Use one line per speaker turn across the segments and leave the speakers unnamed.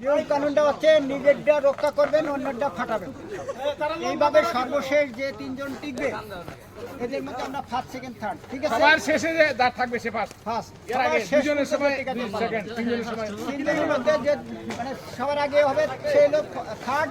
নিয়ম কানুনটা হচ্ছে নিজেরটা রক্ষা করবেন অন্যটা ফাটাবেন। এইভাবে সর্বশেষ যে তিনজন টিকবে এদের মধ্যে আমরা ফার্স্ট সেকেন্ড থার্ড ঠিক আছে?
সবার শেষে যে দাঁড় থাকবে সে ফার্স্ট
ফার্স্ট
এর আগে দুজনের সময় সেকেন্ড তিনজনের সময়।
তিনজনের মধ্যে যে মানে সবার আগে হবে সেই লোক থার্ড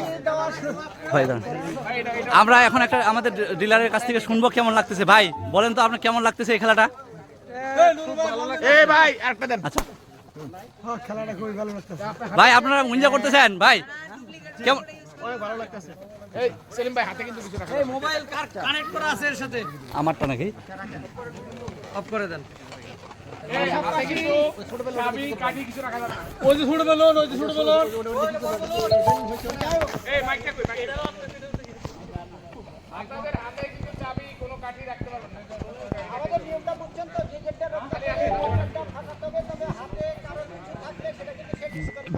ভাই
আমরা এখন একটা আমাদের ডিলারের কাছ থেকে শুনব কেমন লাগতেছে। ভাই বলেন তো আপনার কেমন লাগতেছে এই খেলাটা? আচ্ছা। ভাই আপনারা মুঞ্জা করতেছেন? ভাই কেমন আমারটা নাকি?
অফ করে দেন।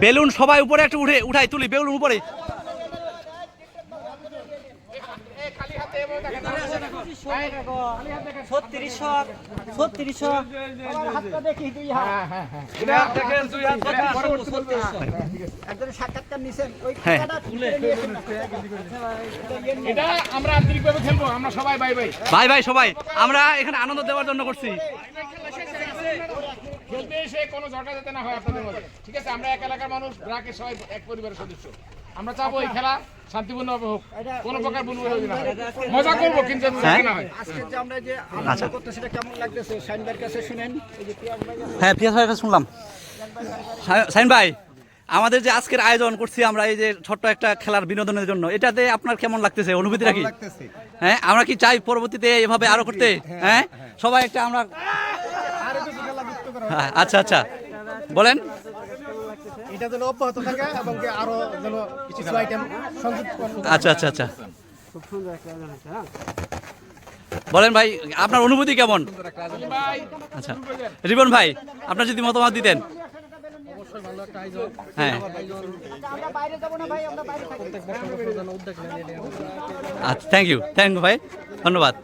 বেলুন বেলুন
সবাই উপরে একটু উঠে উঠাই তুলি বেলুন উপরে।
ছত্রিশশো ছত্রিশশো।
হাতটা দেখি দুই হাত।
দেখেন দুই হাত
সাক্ষাৎকার নিছেন। ওই। টাকাটা তুলে নিয়েছেন না।
এটা আমরা আন্তরিকভাবে খেলব আমরা সবাই বাই বাই।
ভাই ভাই সবাই। আমরা এখানে আনন্দ দেওয়ার জন্য করছি।
খেলতে এসে কোনো ঝগড়া যাতে না হয় আপনাদের মধ্যে। ঠিক আছে আমরা এক এলাকার মানুষ ব্রাকের সবাই এক পরিবারের সদস্য। আমরা চাবো এই খেলা শান্তিপূর্ণ হোক। কোনো প্রকার না। মজা করব কিন্তু হয়?
আজকে যে আমরা যে
আচ্ছা।
করতে সেটা কেমন লাগতেছে? সাইনবার কাছে শুনেন। এই যে ভাই
হ্যাঁ পিয়াস ভাইয়ের কাছে শুনলাম। সাইন ভাই আমাদের যে আজকের আয়োজন করছি আমরা এই যে ছোট্ট একটা খেলার বিনোদনের জন্য এটাতে আপনার কেমন লাগতেছে? অনুভূতিটা কি? হ্যাঁ আমরা কি চাই পরবর্তীতে এভাবে আরও করতে? হ্যাঁ সবাই একটা আমরা হ্যাঁ, আচ্ছা আচ্ছা। বলেন।
এটা যেন অব্যাহত থাকে এবং আরও যেন কিছু আইটেম সংযুক্ত
আচ্ছা আচ্ছা আচ্ছা। বলেন ভাই, আপনার অনুভূতি কেমন? আচ্ছা। রিবন ভাই, আপনার যদি মতামত দিতেন। হ্যাঁ। আচ্ছা থ্যাংক ইউ থ্যাংক ইউ ভাই, ধন্যবাদ।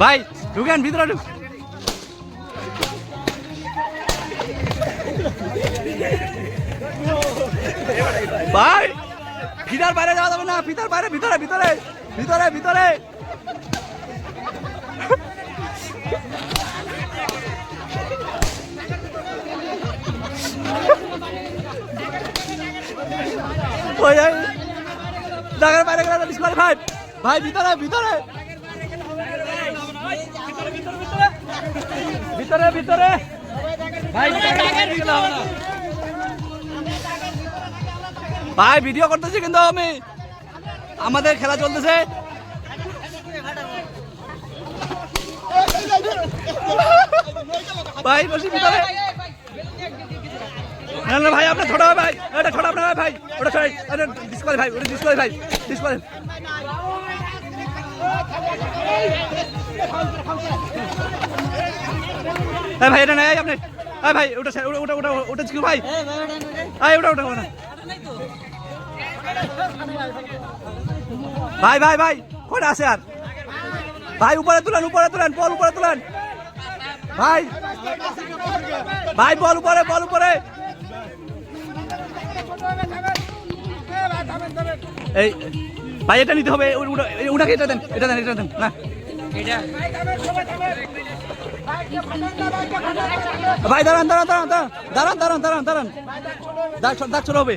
ভাই, ঢুকেন, ভিতরে ঢুক। ভাই, ফিতার বাইরে যাওয়া যাবে না, ফিতার বাইরে, ভিতরে ভিতরে ভিতরে ভিতরে। গেলে ভাই, ভিতরে ভিতরে। ভিতরে ভিতরে ভাই ভাই ভিডিও করতেছি কিন্তু আমি আমাদের খেলা চলতেছে ভাই বসি ভিতরে না না ভাই আপনার ছোট হয় ভাই এটা ছোট আপনার হয় ভাই ওটা ছোট এটা ডিসকোয়ালি ভাই ওটা ডিসকোয়ালি ভাই ডিসকোয়ালি হ্যাঁ ভাই, এটা নেই আপনি। হ্যাঁ ভাই ওটা ওটা ওটা ওটা ছিল ভাই। হ্যাঁ ওটা ওটা ওটা ভাই ভাই ভাই, কটা আছে আর? ভাই, উপরে তুলেন উপরে তুলেন, বল উপরে তুলেন। ভাই ভাই, বল উপরে বল উপরে। এই, ভাই, এটা নিতে হবে ওটাকে এটা দেন এটা দেন এটা দেন, না। ভাই দাঁড়ান দাঁড়ান দাঁড়ান দাঁড়ান দাঁড়ান দাঁড়ান দাঁড়ান দাঁড়ান। দাগ চলে হবে।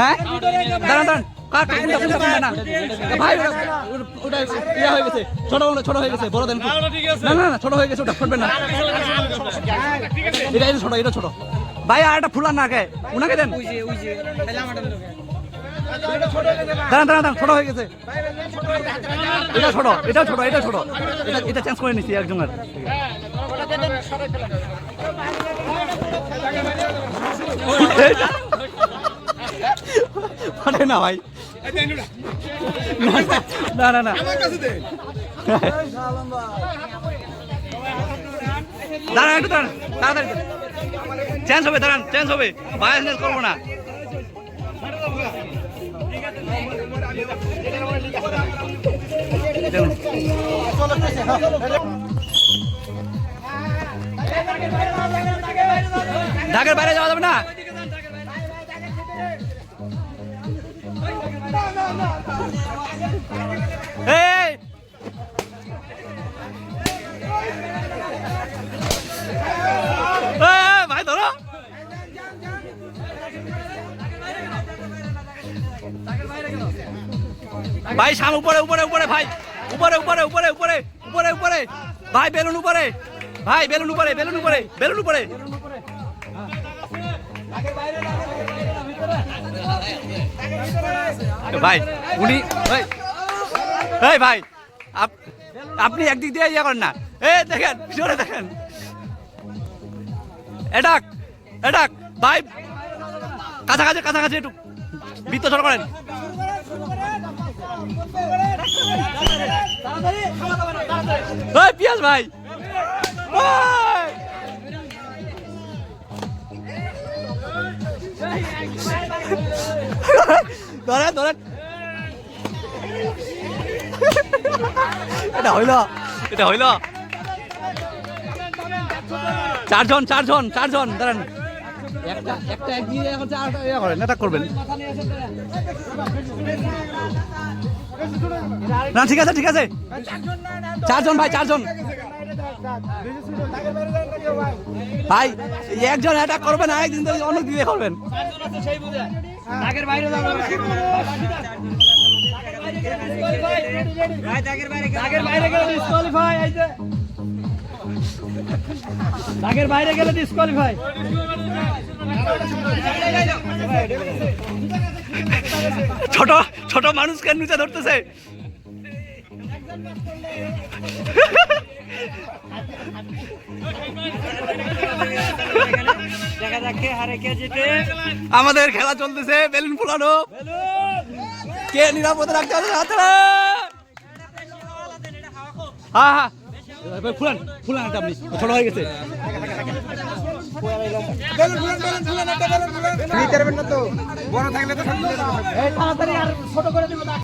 হ্যাঁ? দাঁড়ান দাঁড়ান। ভাই ওটা ইয়া হয়ে গেছে। ছোট ছোট হয়ে গেছে বড় দেন না না না ছোট হয়ে গেছে ওটা না। এটা এটা ছোট এটা ছোট। ভাই আর একটা ফুলার না কে উনাকে দেন। দাঁড়ান দাঁড়ান ছোট হয়ে গেছে। এটা ছোট এটা ছোট এটা ছোট। এটা এটা চেঞ্জ করে নিচ্ছি একজনের। পারে না ভাই। না না না। দাঁড়ান একটু, দাঁড়ান তাড়াতাড়ি চেঞ্জ হবে, দাঁড়ান চেঞ্জ হবে। বায়াসনেস করব না। ঢাকার বাইরে যাওয়া যাবে না? ভাই ধরো। ভাই সাম উপরে উপরে উপরে ভাই। উপরে উপরে উপরে উপরে উপরে উপরে। ভাই, বেলুন উপরে। ভাই, বেলুন উপরে বেলুন উপরে বেলুন উপরে। ভাই, উনি এই ভাই, আপ- আপনি একদিক দিয়ে ইয়ে করেন না। এ, দেখেন জোরে দেখেন। এটাক এটাক ভাই, কাছাকাছি কাছাকাছি একটু। বৃত্ত ছড় করেন। পিয়াস ভাই। ওই! ধরেন ধরেন। এটা হইল। এটা হইল। চারজন চারজন চারজন দাঁড়ান একটা একটা এক দিয়ে এখন চার ইয়ে করেন এটা করবেন। না ঠিক আছে ঠিক আছে। চারজন ভাই চারজন। ভাই একজন অ্যাটাক করবেন আরেকদিন তো অনেক দিয়ে করবেন।
দাগের বাইরে গেলে ডিসকোয়ালিফাই
ছোট। ছোট মানুষকে নিচে ধরতেছে? আমাদের খেলা চলতেছে, বেলুন ফুলানো। কে নিরাপদে রাখতে হবে হ্যাঁ হ্যাঁ ফুলান ফুলান একটা আপনি। ছোট হয়ে গেছে।
তাড়াতাড়ি তো ছোট করে দিব